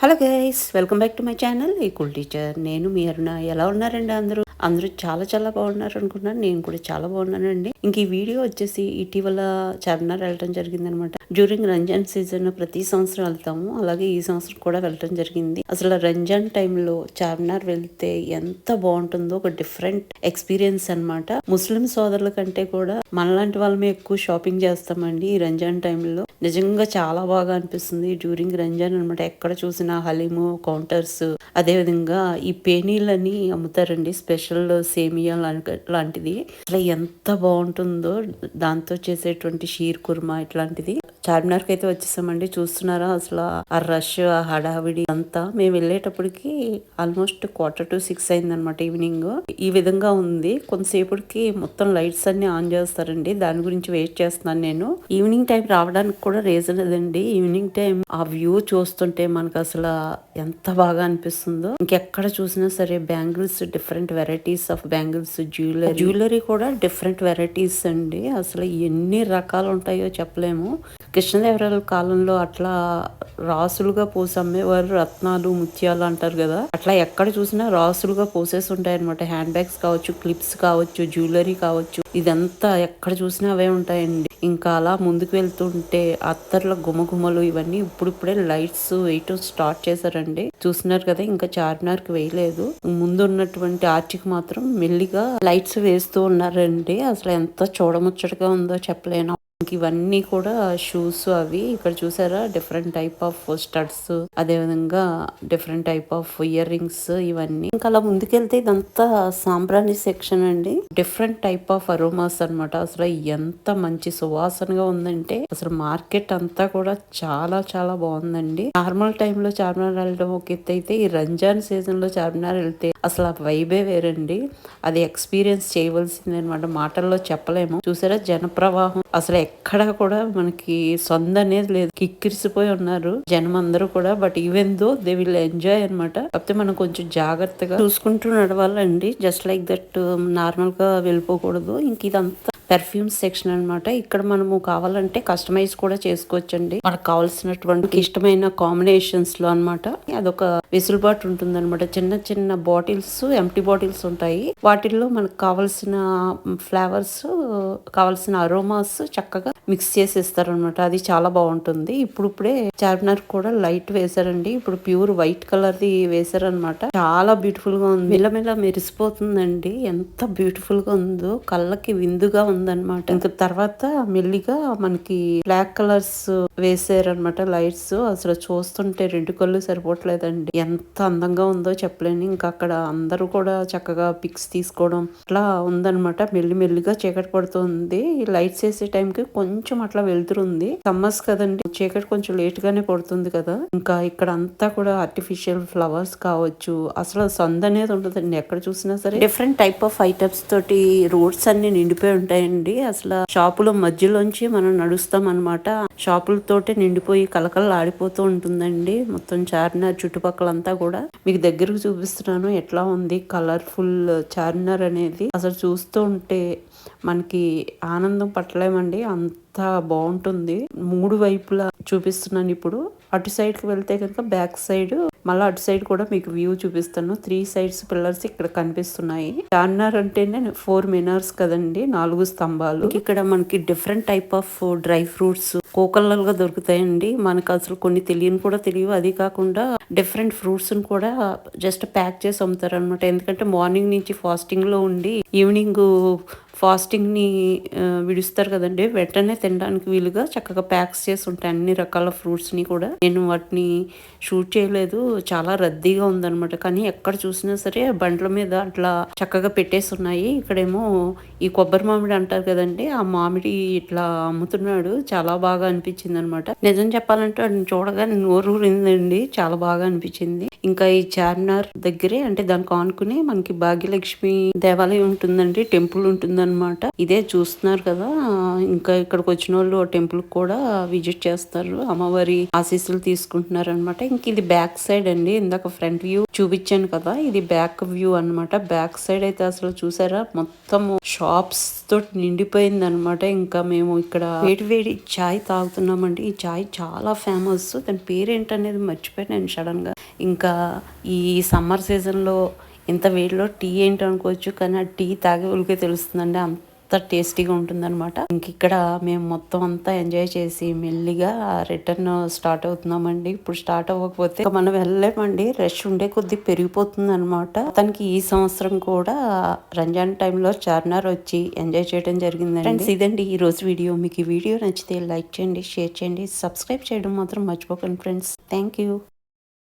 Hello guys welcome back to my channel. ఈ కుల్ teacher నేను మీ అరుణ. ఎలా ఉన్నారండి అందరూ? అందరూ చాలా చాలా బాగున్నారు అనుకున్నాను నేను కూడా చాలా బాగున్నానండి. ఇంక ఈ వీడియో వచ్చేసి ఇటీవల చార్మినార్ వెళ్ళటం జరిగింది అనమాట డ్యూరింగ్ రంజాన్ సీజన్ ప్రతి సంవత్సరం వెళ్తాము. అలాగే ఈ సంవత్సరం కూడా వెళ్ళటం జరిగింది. అసలు రంజాన్ టైంలో చార్మినార్ వెళ్తే ఎంత బాగుంటుందో ఒక డిఫరెంట్ ఎక్స్పీరియన్స్ అన్నమాట. ముస్లిం సోదరుల కంటే కూడా మనలాంటి వాళ్ళమే ఎక్కువ షాపింగ్ చేస్తామండి ఈ రంజాన్ టైంలో నిజంగా చాలా బాగా అనిపిస్తుంది. డ్యూరింగ్ రంజాన్ అనమాట ఎక్కడ చూసినా హలీము కౌంటర్స్ అదే విధంగా ఈ పేనీలని అమ్ముతారండి. స్పెషల్ సేమియా లాంటిది. అసలు ఎంత బాగుంటుందో దాంతో చేసేటువంటి షీర్ కుర్మా ఇట్లాంటిది. చార్మినార్కి అయితే వచ్చేసామండి. చూస్తున్నారా? అసలు ఆ రష్ ఆ హడావిడి అంతా. మేము వెళ్ళేటప్పటికి ఆల్మోస్ట్ క్వార్టర్ టు సిక్స్ అయిందనమాట ఈవినింగ్ ఈ విధంగా ఉంది. కొంతసేపటికి మొత్తం లైట్స్ అన్ని ఆన్ చేస్తారండి. దాని గురించి వెయిట్ చేస్తున్నాను నేను. ఈవినింగ్ టైం రావడానికి కూడా రీజన్ అదండి ఈవినింగ్ టైం ఆ వ్యూ చూస్తుంటే మనకు అసలు ఎంత బాగా అనిపిస్తుందో. ఇంకెక్కడ చూసినా సరే bangles different varieties of bangles jewellery jewellery కూడా డిఫరెంట్ వెరైటీస్ అండి. అసలు ఎన్ని రకాలు ఉంటాయో చెప్పలేము. కృష్ణదేవరాయల కాలంలో అట్లా రాసులుగా పోసి అమ్మేవారు రత్నాలు ముత్యాలు అంటారు కదా. అట్లా ఎక్కడ చూసినా రాసులుగా పోసేసి ఉంటాయి అనమాట హ్యాండ్ బ్యాగ్స్ కావచ్చు క్లిప్స్ కావచ్చు జ్యువెలరీ కావచ్చు. ఇదంతా ఎక్కడ చూసినా అవే ఉంటాయండి. ఇంకా అలా ముందుకు వెళ్తుంటే అత్తర్ల గుమగుమలు ఇవన్నీ ఇప్పుడిప్పుడే లైట్స్ వేయటం స్టార్ట్ చేశారండి. చూస్తున్నారు కదా ఇంకా చార్మినార్కి వేయలేదు. ముందు ఉన్నటువంటి ఆర్చికి మాత్రం మెల్లిగా లైట్స్ వేస్తూ ఉన్నారండి. అసలు ఎంత చూడముచ్చటగా ఉందో చెప్పలేను. ఇవన్నీ కూడా షూస్ అవి ఇక్కడ చూసారా? డిఫరెంట్ టైప్ ఆఫ్ స్టడ్స్ అదే విధంగా different type of earrings ఇవన్నీ. ఇంకా అలా ముందుకెళ్తే ఇదంతా సాంబ్రాణి సెక్షన్ అండి. డిఫరెంట్ టైప్ ఆఫ్ అరోమాస్ అన్నమాట. అసలు ఎంత మంచి సువాసనగా ఉందంటే అసలు మార్కెట్ అంతా కూడా చాలా చాలా బాగుందండి. నార్మల్ టైంలో చార్మినార్ వెళ్ళడం ఒక ఎత్తు అయితే ఈ రంజాన్ సీజన్లో చార్మినార్ వెళ్తే అసలు ఆ వైబే వేరండి. అది ఎక్స్పీరియన్స్ చేయవలసింది అనమాట మాటల్లో చెప్పలేము. చూసారా జనప్రవాహం? అసలు ఎక్కడ కూడా మనకి సొంత అనేది లేదు. కిక్కిరిసిపోయి ఉన్నారు జనం అందరూ కూడా. But even though they will enjoy అనమాట కాకపోతే మనం కొంచెం జాగ్రత్తగా చూసుకుంటూ నడవాలండి. జస్ట్ లైక్ దట్ నార్మల్గా వెళ్ళిపోకూడదు. ఇంక ఇదంతా పెర్ఫ్యూమ్ సెక్షన్ అన్నమాట. ఇక్కడ మనము కావాలంటే కస్టమైజ్ కూడా చేసుకోవచ్చండి. మనకు కావాల్సినటువంటి ఇష్టమైన కాంబినేషన్స్లో అన్నమాట. అదొక వెసులుబాటు ఉంటుంది అనమాట చిన్న చిన్న బాటిల్స్ ఎంటీ బాటిల్స్ ఉంటాయి. వాటిల్లో మనకు కావాల్సిన ఫ్లేవర్స్ కావాల్సిన అరోమాస్ చక్కగా మిక్స్ చేసి ఇస్తారనమాట అది చాలా బాగుంటుంది. ఇప్పుడు ఇప్పుడే చార్మినార్ కూడా లైట్ వేశారండి. ఇప్పుడు ప్యూర్ వైట్ కలర్ ది వేశారనమాట చాలా బ్యూటిఫుల్గా ఉంది. మెల్లమెల్ల మెరిసిపోతుందండి. ఎంత బ్యూటిఫుల్గా ఉందో. కళ్ళకి విందుగా ఉందన్నమాట. ఇంకా తర్వాత మెల్లిగా మనకి బ్లాక్ కలర్స్ వేసారనమాట లైట్స్ అసలు చూస్తుంటే రెండు కళ్ళు సరిపోవట్లేదండి. ఎంత అందంగా ఉందో చెప్పలేను. ఇంకా అక్కడ అందరూ కూడా చక్కగా పిక్స్ తీసుకోవడం అట్లా ఉందన్నమాట. మెల్లిమెల్లిగా చీకటి పడుతుంది. లైట్స్ వేసే టైంకి కొంచెం అట్లా వెళ్తురుంది సమ్మర్స్ కదండి చీకటి కొంచెం లేట్ గానే పడుతుంది కదా. ఇంకా ఇక్కడ అంతా కూడా ఆర్టిఫిషియల్ ఫ్లవర్స్ కావచ్చు. అసలు సంద అనేది ఉండదండి. ఎక్కడ చూసినా సరే డిఫరెంట్ టైప్ ఆఫ్ ఐటమ్స్ తోటి రోడ్స్ అన్ని నిండిపోయి ఉంటాయండి. అసలు షాపుల మధ్యలోంచి మనం నడుస్తాం అనమాట షాపులతోటి నిండిపోయి కలకలు ఆడిపోతూ ఉంటుందండి. మొత్తం చార్మినార్ చుట్టుపక్కల చుట్టుపక్కలంతా కూడా మీకు దగ్గరకు చూపిస్తున్నాను. ఎట్లా ఉంది? కలర్ఫుల్ చార్మినార్ అనేది. అసలు చూస్తూ ఉంటే మనకి ఆనందం పట్టలేమండి. అంత బాగుంటుంది. మూడు వైపులా చూపిస్తున్నాను ఇప్పుడు. అటు సైడ్కి వెళ్తే కనుక బ్యాక్ సైడ్ మళ్ళీ అటు సైడ్ కూడా మీకు వ్యూ చూపిస్తాను. త్రీ సైడ్స్ పిల్లర్స్ ఇక్కడ కనిపిస్తున్నాయి. చార్మినార్ అంటేనే ఫోర్ మినార్స్ కదండి నాలుగు స్తంభాలు. ఇక్కడ మనకి different type of dry fruits కోకల్లలుగా దొరుకుతాయండి. మనకు అసలు కొన్ని తెలియని కూడా తెలియవు. అది కాకుండా డిఫరెంట్ ఫ్రూట్స్ కూడా జస్ట్ ప్యాక్ చేసి అమ్ముతారు అనమాట ఎందుకంటే మార్నింగ్ నుంచి ఫాస్టింగ్లో ఉండి ఈవినింగ్ ఫాస్టింగ్ని విడుస్తారు కదండి. వెంటనే తినడానికి వీలుగా చక్కగా ప్యాక్స్ చేసి ఉంటాయి. అన్ని రకాల ఫ్రూట్స్ని కూడా. నేను వాటిని షూట్ చేయలేదు. చాలా రద్దీగా ఉందన్నమాట. కానీ ఎక్కడ చూసినా సరే బండ్ల మీద అట్లా చక్కగా పెట్టేసి ఉన్నాయి. ఇక్కడేమో ఈ కొబ్బరి మామిడి అంటారు కదండి. ఆ మామిడి ఇట్లా అమ్ముతున్నాడు. చాలా బాగా అనిపించింది అనమాట నిజం చెప్పాలంటే వాటిని చూడగానే నోరు ఊరిందండి. చాలా బాగా అనిపించింది. ఇంకా ఈ చార్మినార్ దగ్గరే అంటే దానికి ఆనుకుని మనకి భాగ్యలక్ష్మి దేవాలయం ఉంటుందండి టెంపుల్ ఉంటుందన్నమాట. ఇదే చూస్తున్నారు కదా ఇంకా ఇక్కడికి వచ్చిన వాళ్ళు టెంపుల్ కూడా విజిట్ చేస్తారు అమ్మవారి ఆశీస్సులు తీసుకుంటున్నారు అనమాట ఇంక ఇది బ్యాక్ సైడ్ అండి ఇందాక ఫ్రంట్ వ్యూ చూపించాను కదా ఇది బ్యాక్ వ్యూ అన్నమాట. బ్యాక్ సైడ్ అయితే అసలు చూసారా మొత్తం షాప్స్ తోటి నిండిపోయింది అనమాట ఇంకా మేము ఇక్కడ వేడి వేడి చాయ్ తాగుతున్నామండి. ఈ చాయ్ చాలా ఫేమస్ దాని పేరేంటనేది మర్చిపోయాను సడన్గా ఇంకా ఈ సమ్మర్ సీజన్లో ఇంత వేడిలో టీ ఏంటి అనుకోవచ్చు కానీ ఆ టీ తాగే ఉలికే తెలుస్తుందండి. అంత టేస్టీగా ఉంటుందన్నమాట. ఇంక ఇక్కడ మేము మొత్తం అంతా ఎంజాయ్ చేసి మెల్లిగా రిటర్న్ స్టార్ట్ అవుతున్నామండి. ఇప్పుడు స్టార్ట్ అవ్వకపోతే మనం వెళ్ళలేమండి. రష్ ఉండే కొద్ది పెరిగిపోతుంది అనమాట తనకి ఈ సంవత్సరం కూడా రంజాన్ టైంలో చార్మినార్ వచ్చి ఎంజాయ్ చేయడం జరిగింది ఫ్రెండ్స్ ఇదండి ఈ రోజు వీడియో. మీకు ఈ వీడియో నచ్చితే లైక్ చేయండి షేర్ చేయండి సబ్స్క్రైబ్ చేయడం మాత్రం మర్చిపోకండి ఫ్రెండ్స్. Thank you.